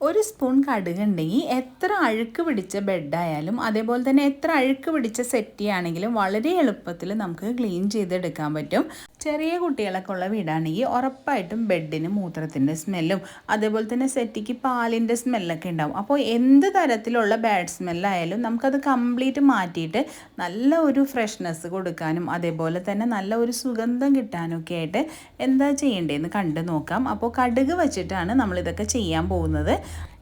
ഒരു സ്പൂൺ കടുക് ഉണ്ടെങ്കിൽ എത്ര അഴുക്ക് പിടിച്ച ബെഡായാലും അതേപോലെ തന്നെ എത്ര അഴുക്ക് പിടിച്ച സെറ്റി ആണെങ്കിലും വളരെ എളുപ്പത്തിൽ നമുക്ക് ക്ലീൻ ചെയ്തെടുക്കാൻ പറ്റും. ചെറിയ കുട്ടികളൊക്കെ ഉള്ള വീടാണെങ്കിൽ ഉറപ്പായിട്ടും ബെഡിന് മൂത്രത്തിന്റെ സ്മെല്ലും അതേപോലെ തന്നെ സെറ്റിക്ക് പാലിന്റെ സ്മെല്ലൊക്കെ ഉണ്ടാവും. അപ്പോൾ എന്ത് തരത്തിലുള്ള ബാഡ് സ്മെല്ലായാലും നമുക്കത് കംപ്ലീറ്റ് മാറ്റിയിട്ട് നല്ല ഒരു ഫ്രഷ്നെസ് കൊടുക്കാനും അതേപോലെ തന്നെ നല്ല ഒരു സുഗന്ധം കിട്ടാനൊക്കെ ആയിട്ട് എന്താ ചെയ്യേണ്ടതെന്ന് കണ്ടു നോക്കാം. അപ്പോൾ കടുക് വെച്ചിട്ടാണ് നമ്മളിതൊക്കെ ചെയ്യാൻ പോകുന്നത്.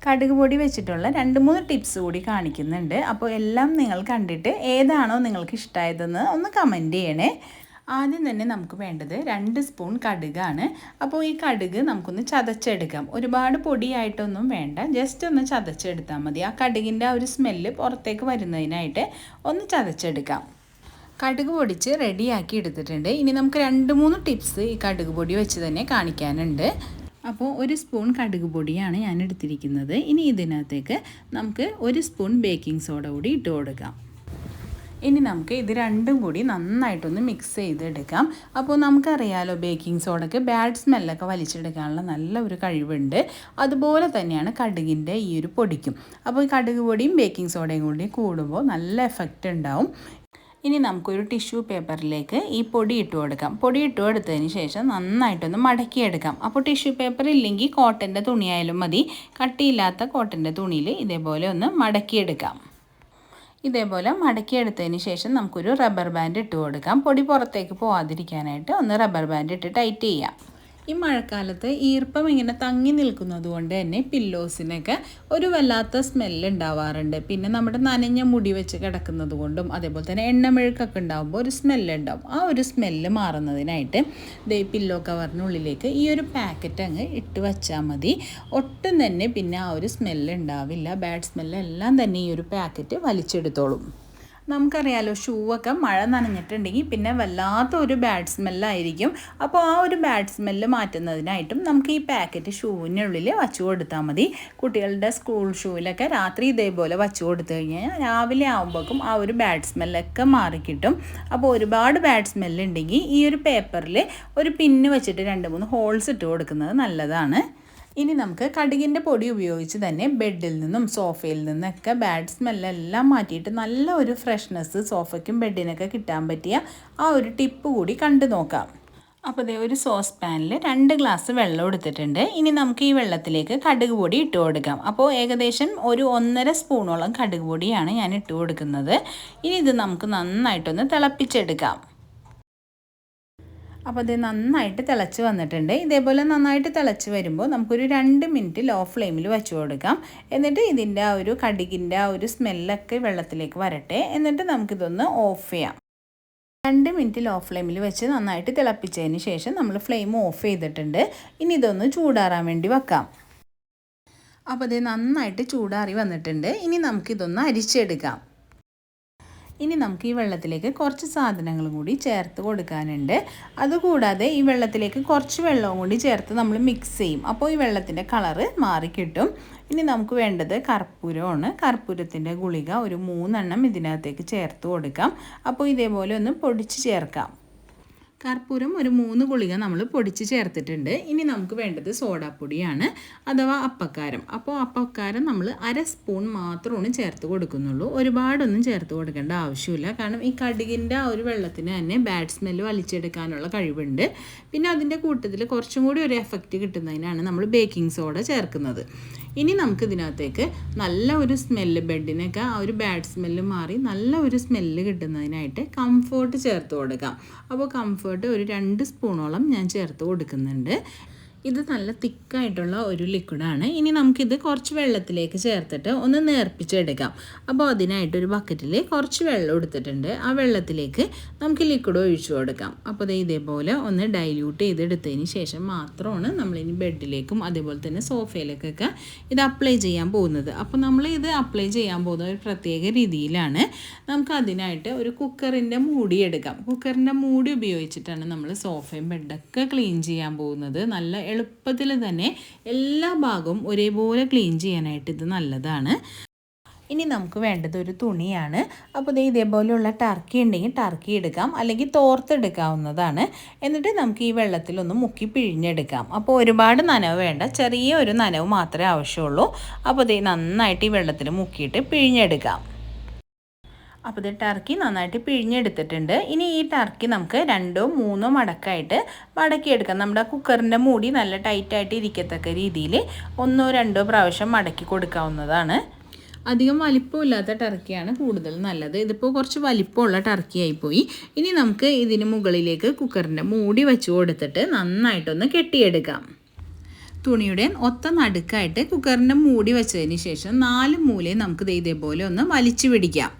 കടുക് പൊടി വെച്ചിട്ടുള്ള രണ്ട് മൂന്ന് ടിപ്സ് കൂടി കാണിക്കുന്നുണ്ട്. അപ്പോൾ എല്ലാം നിങ്ങൾ കണ്ടിട്ട് ഏതാണോ നിങ്ങൾക്ക് ഇഷ്ടമായതെന്ന് ഒന്ന് കമന്റ് ചെയ്യണേ. ആദ്യം തന്നെ നമുക്ക് വേണ്ടത് രണ്ട് സ്പൂൺ കടുകാണ്. അപ്പോൾ ഈ കടുക് നമുക്കൊന്ന് ചതച്ചെടുക്കാം. ഒരുപാട് പൊടിയായിട്ടൊന്നും വേണ്ട. ജസ്റ്റ് ഒന്ന് ചതച്ചെടുത്താൽ മതി. ആ കടുകിന്റെ ആ ഒരു സ്മെല്ല് പുറത്തേക്ക് വരുന്നതിനായിട്ട് ഒന്ന് ചതച്ചെടുക്കാം. കടുക് പൊടിച്ച് റെഡിയാക്കി എടുത്തിട്ടുണ്ട്. ഇനി നമുക്ക് രണ്ട് മൂന്ന് ടിപ്സ് ഈ കടുക് പൊടി വെച്ച് തന്നെ കാണിക്കാനുണ്ട്. അപ്പോൾ ഒരു സ്പൂൺ കടുക് പൊടിയാണ് ഞാൻ എടുത്തിരിക്കുന്നത്. ഇനി ഇതിനകത്തേക്ക് നമുക്ക് ഒരു സ്പൂൺ ബേക്കിംഗ് സോഡ കൂടി ഇട്ട് കൊടുക്കാം. ഇനി നമുക്ക് ഇത് രണ്ടും കൂടി നന്നായിട്ടൊന്ന് മിക്സ് ചെയ്തെടുക്കാം. അപ്പോൾ നമുക്കറിയാലോ ബേക്കിംഗ് സോഡയ്ക്ക് ബാഡ് സ്മെല്ലൊക്കെ വലിച്ചെടുക്കാനുള്ള നല്ല ഒരു കഴിവുണ്ട്. അതുപോലെ തന്നെയാണ് കടുകിന്റെ ഈ ഒരു പൊടിക്കും. അപ്പോൾ ഈ കടുക് പൊടിയും ബേക്കിംഗ് സോഡയും കൂടി കൂടുമ്പോൾ നല്ല എഫക്റ്റ് ഉണ്ടാവും. ഇനി നമുക്കൊരു ടിഷ്യൂ പേപ്പറിലേക്ക് ഈ പൊടി ഇട്ട് കൊടുക്കാം. പൊടി ഇട്ട് കൊടുത്തതിന് ശേഷം നന്നായിട്ടൊന്ന് മടക്കിയെടുക്കാം. അപ്പോൾ ടിഷ്യൂ പേപ്പർ ഇല്ലെങ്കിൽ കോട്ടന്റെ തുണിയായാലും മതി. കട്ടിയില്ലാത്ത കോട്ടന്റെ തുണിയിൽ ഇതേപോലെ ഒന്ന് മടക്കിയെടുക്കാം. ഇതേപോലെ മടക്കിയെടുത്തതിന് ശേഷം നമുക്കൊരു റബ്ബർ ബാൻഡ് ഇട്ട് കൊടുക്കാം. പൊടി പുറത്തേക്ക് പോവാതിരിക്കാനായിട്ട് ഒന്ന് റബ്ബർ ബാൻഡ് ഇട്ട് ടൈറ്റ് ചെയ്യാം. ഈ മഴക്കാലത്ത് ഈർപ്പം ഇങ്ങനെ തങ്ങി നിൽക്കുന്നത് കൊണ്ട് തന്നെ പില്ലോസിനൊക്കെ ഒരു വല്ലാത്ത സ്മെല്ല് ഉണ്ടാവാറുണ്ട്. പിന്നെ നമ്മുടെ നനഞ്ഞ മുടി വെച്ച് കിടക്കുന്നത് കൊണ്ടും അതേപോലെ തന്നെ എണ്ണമെഴുക്കൊക്കെ ഉണ്ടാകുമ്പോൾ ഒരു സ്മെല്ല് ഉണ്ടാവും. ആ ഒരു സ്മെല്ല് മാറുന്നതിനായിട്ട് ദേ പില്ലോ കവറിനുള്ളിലേക്ക് ഈ ഒരു പാക്കറ്റ് അങ്ങ് ഇട്ട് വെച്ചാൽ മതി. ഒട്ടും തന്നെ പിന്നെ ആ ഒരു സ്മെല്ല് ഉണ്ടാവില്ല. ബാഡ് സ്മെല്ല് എല്ലാം തന്നെ ഈ ഒരു പാക്കറ്റ് വലിച്ചെടുത്തോളും. നമുക്കറിയാലോ ഷൂ ഒക്കെ മഴ നനഞ്ഞിട്ടുണ്ടെങ്കിൽ പിന്നെ വല്ലാത്ത ഒരു ബാഡ് സ്മെല്ലായിരിക്കും അപ്പോൾ ആ ഒരു ബാഡ് സ്മെല്ല് മാറ്റുന്നതിനായിട്ടും നമുക്ക് ഈ പാക്കറ്റ് ഷൂവിനുള്ളിൽ വച്ചു കൊടുത്താൽ മതി. കുട്ടികളുടെ സ്കൂൾ ഷൂവിലൊക്കെ രാത്രി ഇതേപോലെ വച്ചു കൊടുത്തു കഴിഞ്ഞാൽ രാവിലെ ആകുമ്പോഴേക്കും ആ ഒരു ബാഡ് സ്മെല്ലൊക്കെ മാറിക്കിട്ടും. അപ്പോൾ ഒരുപാട് ബാഡ് സ്മെല്ലുണ്ടെങ്കിൽ ഈ ഒരു പേപ്പറിൽ ഒരു പിന്ന് വെച്ചിട്ട് രണ്ട് മൂന്ന് ഹോൾസ് ഇട്ട് കൊടുക്കുന്നത് നല്ലതാണ്. ഇനി നമുക്ക് കടുകിന്റെ പൊടി ഉപയോഗിച്ച് തന്നെ ബെഡിൽ നിന്നും സോഫയിൽ നിന്നൊക്കെ ബാഡ് സ്മെല്ലെല്ലാം മാറ്റിയിട്ട് നല്ല ഒരു ഫ്രഷ്നെസ് സോഫയ്ക്കും ബെഡിനൊക്കെ കിട്ടാൻ പറ്റിയ ആ ഒരു ടിപ്പ് കൂടി കണ്ടു നോക്കാം. അപ്പോൾ ഇതേ ഒരു സോസ് പാനിൽ രണ്ട് ഗ്ലാസ് വെള്ളം എടുത്തിട്ടുണ്ട്. ഇനി നമുക്ക് ഈ വെള്ളത്തിലേക്ക് കടുക് പൊടി ഇട്ട് കൊടുക്കാം. അപ്പോൾ ഏകദേശം ഒരു ഒന്നര സ്പൂണോളം കടുക് പൊടിയാണ് ഞാൻ ഇട്ട് കൊടുക്കുന്നത്. ഇനി ഇത് നമുക്ക് നന്നായിട്ടൊന്ന് തിളപ്പിച്ചെടുക്കാം. അപ്പോൾ അത് നന്നായിട്ട് തിളച്ച് വന്നിട്ടുണ്ട്. ഇതേപോലെ നന്നായിട്ട് തിളച്ച് വരുമ്പോൾ നമുക്കൊരു രണ്ട് മിനിറ്റ് ലോ ഫ്ലെയിമിൽ വെച്ച് കൊടുക്കാം. എന്നിട്ട് ഇതിന്റെ ആ ഒരു കടുകിന്റെ ആ ഒരു സ്മെല്ലൊക്കെ വെള്ളത്തിലേക്ക് വരട്ടെ. എന്നിട്ട് നമുക്കിതൊന്ന് ഓഫ് ചെയ്യാം. രണ്ട് മിനിറ്റ് ലോ ഫ്ലെയിമിൽ വെച്ച് നന്നായിട്ട് തിളപ്പിച്ചതിന് ശേഷം നമ്മൾ ഫ്ലെയിം ഓഫ് ചെയ്തിട്ടുണ്ട്. ഇനി ഇതൊന്ന് ചൂടാറാൻ വേണ്ടി വെക്കാം. അപ്പോൾ ഇത് നന്നായിട്ട് ചൂടാറി വന്നിട്ടുണ്ട്. ഇനി നമുക്കിതൊന്ന് അരിച്ചെടുക്കാം. ഇനി നമുക്ക് ഈ വെള്ളത്തിലേക്ക് കുറച്ച് സാധനങ്ങളും കൂടി ചേർത്ത് കൊടുക്കാനുണ്ട്. അതുകൂടാതെ ഈ വെള്ളത്തിലേക്ക് കുറച്ച് വെള്ളവും കൂടി ചേർത്ത് നമ്മൾ മിക്സ് ചെയ്യും. അപ്പോൾ ഈ വെള്ളത്തിന്റെ കളറ് മാറിക്കിട്ടും. ഇനി നമുക്ക് വേണ്ടത് കർപ്പൂരമാണ്. കർപ്പൂരത്തിന്റെ ഗുളിക ഒരു മൂന്നെണ്ണം ഇതിനകത്തേക്ക് ചേർത്ത് കൊടുക്കാം. അപ്പോൾ ഇതേപോലെ ഒന്ന് പൊടിച്ച് ചേർക്കാം. കർപ്പൂരം ഒരു മൂന്ന് ഗുളിക നമ്മൾ പൊടിച്ച് ചേർത്തിട്ടുണ്ട്. ഇനി നമുക്ക് വേണ്ടത് സോഡാപ്പൊടിയാണ് അഥവാ അപ്പക്കാരം. അപ്പോൾ അപ്പക്കാരം നമ്മൾ അര സ്പൂൺ മാത്രമാണ് ചേർത്ത് കൊടുക്കുന്നുള്ളൂ. ഒരുപാടൊന്നും ചേർത്ത് കൊടുക്കേണ്ട ആവശ്യമില്ല. കാരണം ഈ കടുകിന്റെ ആ ഒരു വെള്ളത്തിന് തന്നെ ബാഡ് സ്മെല്ല് വലിച്ചെടുക്കാനുള്ള കഴിവുണ്ട്. പിന്നെ അതിന്റെ കൂട്ടത്തിൽ കുറച്ചും കൂടി ഒരു എഫക്റ്റ് കിട്ടുന്നതിനാണ് നമ്മൾ ബേക്കിംഗ് സോഡ ചേർക്കുന്നത്. ഇനി നമുക്ക് ഇതിനകത്തേക്ക് നല്ല ഒരു സ്മെല്ല് ബെഡിനൊക്കെ ആ ഒരു ബാഡ് സ്മെല്ല് മാറി നല്ല ഒരു സ്മെല്ല് കിട്ടുന്നതിനായിട്ട് കംഫേർട്ട് ചേർത്ത് കൊടുക്കാം. അപ്പോൾ കംഫേർട്ട് ഒരു രണ്ട് സ്പൂണോളം ഞാൻ ചേർത്ത് കൊടുക്കുന്നുണ്ട്. ഇത് നല്ല തിക്കായിട്ടുള്ള ഒരു ലിക്വിഡാണ്. ഇനി നമുക്കിത് കുറച്ച് വെള്ളത്തിലേക്ക് ചേർത്തിട്ട് ഒന്ന് നേർപ്പിച്ചെടുക്കാം. അപ്പോൾ അതിനായിട്ട് ഒരു ബക്കറ്റിൽ കുറച്ച് വെള്ളം എടുത്തിട്ടുണ്ട്. ആ വെള്ളത്തിലേക്ക് നമുക്ക് ലിക്വിഡ് ഒഴിച്ചു കൊടുക്കാം. അപ്പോൾ ദേ ഇതേപോലെ ഒന്ന് ഡൈല്യൂട്ട് ചെയ്തെടുത്തതിന് ശേഷം മാത്രമാണ് നമ്മളിനി ബെഡിലേക്കും അതേപോലെ തന്നെ സോഫയിലേക്കൊക്കെ ഇത് അപ്ലൈ ചെയ്യാൻ പോകുന്നത്. അപ്പോൾ നമ്മൾ ഇത് അപ്ലൈ ചെയ്യാൻ പോകുന്ന ഒരു പ്രത്യേക രീതിയിലാണ് നമുക്ക് അതിനായിട്ട് ഒരു കുക്കറിന്റെ മൂടി എടുക്കാം. കുക്കറിന്റെ മൂടി ഉപയോഗിച്ചിട്ടാണ് നമ്മൾ സോഫയും ബെഡൊക്കെ ക്ലീൻ ചെയ്യാൻ പോകുന്നത്. നല്ല എളുപ്പത്തിൽ തന്നെ എല്ലാ ഭാഗവും ഒരേപോലെ ക്ലീൻ ചെയ്യാനായിട്ട് ഇത് നല്ലതാണ്. ഇനി നമുക്ക് വേണ്ടത് ഒരു തുണിയാണ്. അപ്പോൾ ഇത് ഇതേപോലെയുള്ള ടർക്കി ഉണ്ടെങ്കിൽ ടർക്കി എടുക്കാം. അല്ലെങ്കിൽ തോർത്തെടുക്കാവുന്നതാണ് എന്നിട്ട് നമുക്ക് ഈ വെള്ളത്തിലൊന്ന് മുക്കി പിഴിഞ്ഞെടുക്കാം. അപ്പോൾ ഒരുപാട് നനവ് വേണ്ട. ചെറിയ ഒരു നനവ് മാത്രമേ ആവശ്യമുള്ളൂ. അപ്പോൾ ഇത് നന്നായിട്ട് ഈ വെള്ളത്തിൽ മുക്കിയിട്ട് പിഴിഞ്ഞെടുക്കാം. അപ്പോൾ ഇത് ടർക്കി നന്നായിട്ട് പിഴിഞ്ഞെടുത്തിട്ടുണ്ട്. ഇനി ഈ ടർക്കി നമുക്ക് രണ്ടോ മൂന്നോ മടക്കായിട്ട് മടക്കിയെടുക്കാം. നമ്മുടെ കുക്കറിന്റെ മൂടി നല്ല ടൈറ്റായിട്ട് ഇരിക്കത്തക്ക രീതിയിൽ ഒന്നോ രണ്ടോ പ്രാവശ്യം മടക്കി കൊടുക്കാവുന്നതാണ്. അധികം വലിപ്പമില്ലാത്ത ടർക്കിയാണ് കൂടുതൽ നല്ലത്. ഇതിപ്പോൾ കുറച്ച് വലിപ്പമുള്ള ടർക്കിയായി പോയി ഇനി നമുക്ക് ഇതിന് മുകളിലേക്ക് കുക്കറിന്റെ മൂടി വെച്ച് കൊടുത്തിട്ട് നന്നായിട്ടൊന്ന് കെട്ടിയെടുക്കാം. തുണിയുടെ ഒത്ത നടുക്കായിട്ട് കുക്കറിന്റെ മൂടി വെച്ചതിന് ശേഷം നാല് മൂലയും നമുക്ക് ഇതേപോലെ ഒന്ന് വലിച്ചു പിടിക്കാം.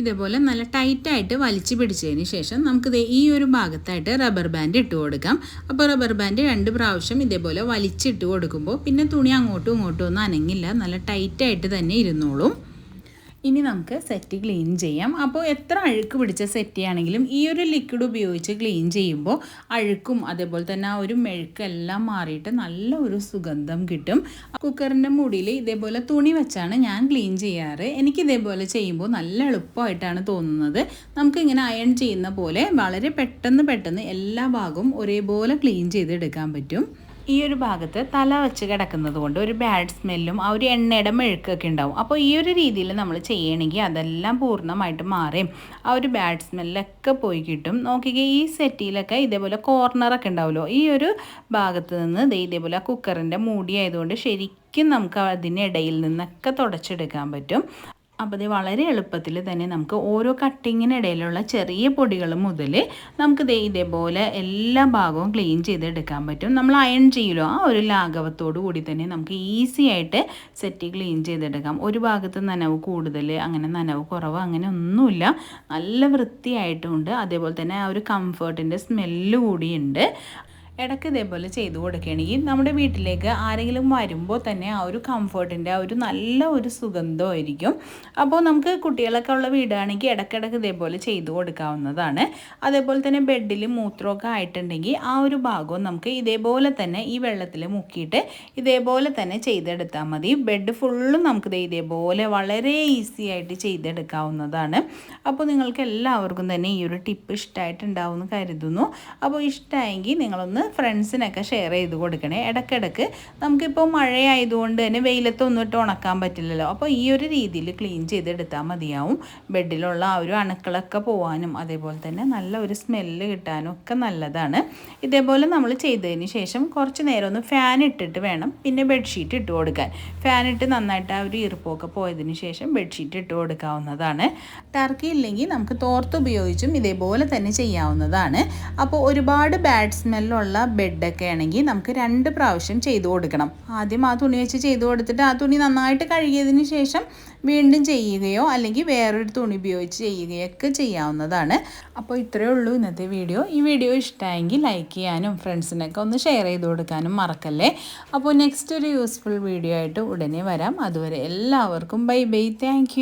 ഇതേപോലെ നല്ല ടൈറ്റായിട്ട് വലിച്ചു പിടിച്ചതിന് ശേഷം നമുക്കിത് ഈ ഒരു ഭാഗത്തായിട്ട് റബ്ബർ ബാൻഡ് ഇട്ട് കൊടുക്കാം. അപ്പോൾ റബ്ബർ ബാൻഡ് രണ്ട് പ്രാവശ്യം ഇതേപോലെ വലിച്ചിട്ട് കൊടുക്കുമ്പോൾ പിന്നെ തുണി അങ്ങോട്ടും ഇങ്ങോട്ടും ഒന്നും അനങ്ങില്ല. നല്ല ടൈറ്റായിട്ട് തന്നെ ഇരുന്നോളും. ഇനി നമുക്ക് സെറ്റ് ക്ലീൻ ചെയ്യാം. അപ്പോൾ എത്ര അഴുക്ക് പിടിച്ച സെറ്റ് ആണെങ്കിലും ഈ ഒരു ലിക്വിഡ് ഉപയോഗിച്ച് ക്ലീൻ ചെയ്യുമ്പോൾ അഴുക്കും അതേപോലെ തന്നെ ആ ഒരു മെഴുക്കെല്ലാം മാറിയിട്ട് നല്ല ഒരു സുഗന്ധം കിട്ടും. കുക്കറിന്റെ മുടിയിൽ ഇതേപോലെ തുണി വെച്ചാണ് ഞാൻ ക്ലീൻ ചെയ്യാറ്. എനിക്ക് ഇതേപോലെ ചെയ്യുമ്പോൾ നല്ല എളുപ്പമായിട്ടാണ് തോന്നുന്നത്. നമുക്ക് ഇങ്ങനെ അയൺ ചെയ്യുന്ന പോലെ വളരെ പെട്ടെന്ന് പെട്ടെന്ന് എല്ലാ ഭാഗവും ഒരേപോലെ ക്ലീൻ ചെയ്തെടുക്കാൻ പറ്റും. ഈ ഒരു ഭാഗത്ത് തല വെച്ച് കിടക്കുന്നത് കൊണ്ട് ഒരു ബാഡ് സ്മെല്ലും ആ ഒരു എണ്ണയുടെ മെഴുക്കൊക്കെ ഉണ്ടാവും. അപ്പോൾ ഈ ഒരു രീതിയിൽ നമ്മൾ ചെയ്യണമെങ്കിൽ അതെല്ലാം പൂർണമായിട്ട് മാറിയും ആ ഒരു ബാഡ് സ്മെല്ലൊക്കെ പോയി കിട്ടും. നോക്കിക്കേ ഈ സെറ്റിയിലൊക്കെ ഇതേപോലെ കോർണറൊക്കെ ഉണ്ടാവുമല്ലോ. ഈ ഒരു ഭാഗത്ത് നിന്ന് ഇതേപോലെ കുക്കറിന്റെ മൂടി ആയതുകൊണ്ട് ശരിക്കും നമുക്ക് അതിനിടയിൽ നിന്നൊക്കെ തുടച്ചെടുക്കാൻ പറ്റും. അപ്പോൾ ഇത് വളരെ എളുപ്പത്തിൽ തന്നെ നമുക്ക് ഓരോ കട്ടിങ്ങിനിടയിലുള്ള ചെറിയ പൊടികൾ മുതൽ നമുക്ക് ദേ ഇതേപോലെ എല്ലാ ഭാഗവും ക്ലീൻ ചെയ്തെടുക്കാൻ പറ്റും. നമ്മൾ അയൺ ചെയ്യുമല്ലോ ആ ഒരു ലാഘവത്തോടു കൂടി തന്നെ നമുക്ക് ഈസി ആയിട്ട് സെറ്റ് ക്ലീൻ ചെയ്തെടുക്കാം. ഒരു ഭാഗത്ത് നനവ് കൂടുതൽ അങ്ങനെ നനവ് കുറവ് അങ്ങനെ ഒന്നുമില്ല. നല്ല വൃത്തിയായിട്ടുണ്ട്. അതേപോലെ തന്നെ ആ ഒരു കംഫർട്ടിന്റെ സ്മെല്ല് കൂടിയുണ്ട് ഇടയ്ക്ക് ഇതേപോലെ ചെയ്തു കൊടുക്കുകയാണെങ്കിൽ നമ്മുടെ വീട്ടിലേക്ക് ആരെങ്കിലും വരുമ്പോൾ തന്നെ ആ ഒരു കംഫർട്ടിന്റെ ആ ഒരു നല്ല ഒരു സുഗന്ധമായിരിക്കും അപ്പോൾ നമുക്ക് കുട്ടികളൊക്കെ ഉള്ള വീടാണെങ്കിൽ ഇടയ്ക്കിടയ്ക്ക് ഇതേപോലെ ചെയ്തു കൊടുക്കാവുന്നതാണ്. അതേപോലെ തന്നെ ബെഡിൽ മൂത്രമൊക്കെ ആയിട്ടുണ്ടെങ്കിൽ ആ ഒരു ഭാഗവും നമുക്ക് ഇതേപോലെ തന്നെ ഈ വെള്ളത്തിൽ മുക്കിയിട്ട് ഇതേപോലെ തന്നെ ചെയ്തെടുത്താൽ മതി. ബെഡ് ഫുള്ളും നമുക്ക് ഇതേപോലെ വളരെ ഈസി ആയിട്ട് ചെയ്തെടുക്കാവുന്നതാണ്. അപ്പോൾ നിങ്ങൾക്ക് എല്ലാവർക്കും തന്നെ ഈ ഒരു ടിപ്പ് ഇഷ്ടമായിട്ടുണ്ടാവും എന്ന് കരുതുന്നു. അപ്പോൾ ഇഷ്ടമായെങ്കിൽ നിങ്ങളൊന്ന് ഫ്രണ്ട്സിനൊക്കെ ഷെയർ ചെയ്ത് കൊടുക്കണേ. ഇടയ്ക്കിടയ്ക്ക് നമുക്കിപ്പോൾ മഴയായതുകൊണ്ട് തന്നെ വെയിലത്തൊന്നും ഇട്ട് ഉണക്കാൻ പറ്റില്ലല്ലോ. അപ്പോൾ ഈ ഒരു രീതിയിൽ ക്ലീൻ ചെയ്തെടുത്താൽ മതിയാവും. ബെഡിലുള്ള ആ ഒരു അണുക്കളൊക്കെ പോകാനും അതേപോലെ തന്നെ നല്ല ഒരു സ്മെല്ല് കിട്ടാനും ഒക്കെ നല്ലതാണ്. ഇതേപോലെ നമ്മൾ ചെയ്തതിന് ശേഷം കുറച്ച് നേരം ഒന്ന് ഫാൻ ഇട്ടിട്ട് വേണം പിന്നെ ബെഡ്ഷീറ്റ് ഇട്ട് കൊടുക്കാൻ. ഫാൻ ഇട്ട് നന്നായിട്ട് ആ ഒരു ഈർപ്പമൊക്കെ പോയതിന് ശേഷം ബെഡ്ഷീറ്റ് ഇട്ട് കൊടുക്കാവുന്നതാണ്. ടർക്കി ഇല്ലെങ്കിൽ നമുക്ക് തോർത്ത് ഉപയോഗിച്ചും ഇതേപോലെ തന്നെ ചെയ്യാവുന്നതാണ്. അപ്പോൾ ഒരുപാട് ബാഡ് സ്മെല്ലുള്ള ബെഡൊക്കെ ആണെങ്കിൽ നമുക്ക് രണ്ട് പ്രാവശ്യം ചെയ്തു കൊടുക്കണം. ആദ്യം ആ തുണി വെച്ച് ചെയ്തു കൊടുത്തിട്ട് ആ തുണി നന്നായിട്ട് കഴുകിയതിന് ശേഷം വീണ്ടും ചെയ്യുകയോ അല്ലെങ്കിൽ വേറൊരു തുണി ഉപയോഗിച്ച് ചെയ്യുകയോ ഒക്കെ ചെയ്യാവുന്നതാണ്. അപ്പോൾ ഇത്രയേ ഉള്ളൂ ഇന്നത്തെ വീഡിയോ. ഈ വീഡിയോ ഇഷ്ടമായെങ്കിൽ ലൈക്ക് ചെയ്യാനും ഫ്രണ്ട്സിനൊക്കെ ഒന്ന് ഷെയർ ചെയ്ത് കൊടുക്കാനും മറക്കല്ലേ? അപ്പോൾ നെക്സ്റ്റ് ഒരു യൂസ്ഫുൾ വീഡിയോ ആയിട്ട് ഉടനെ വരാം. അതുവരെ എല്ലാവർക്കും ബൈ ബൈ താങ്ക്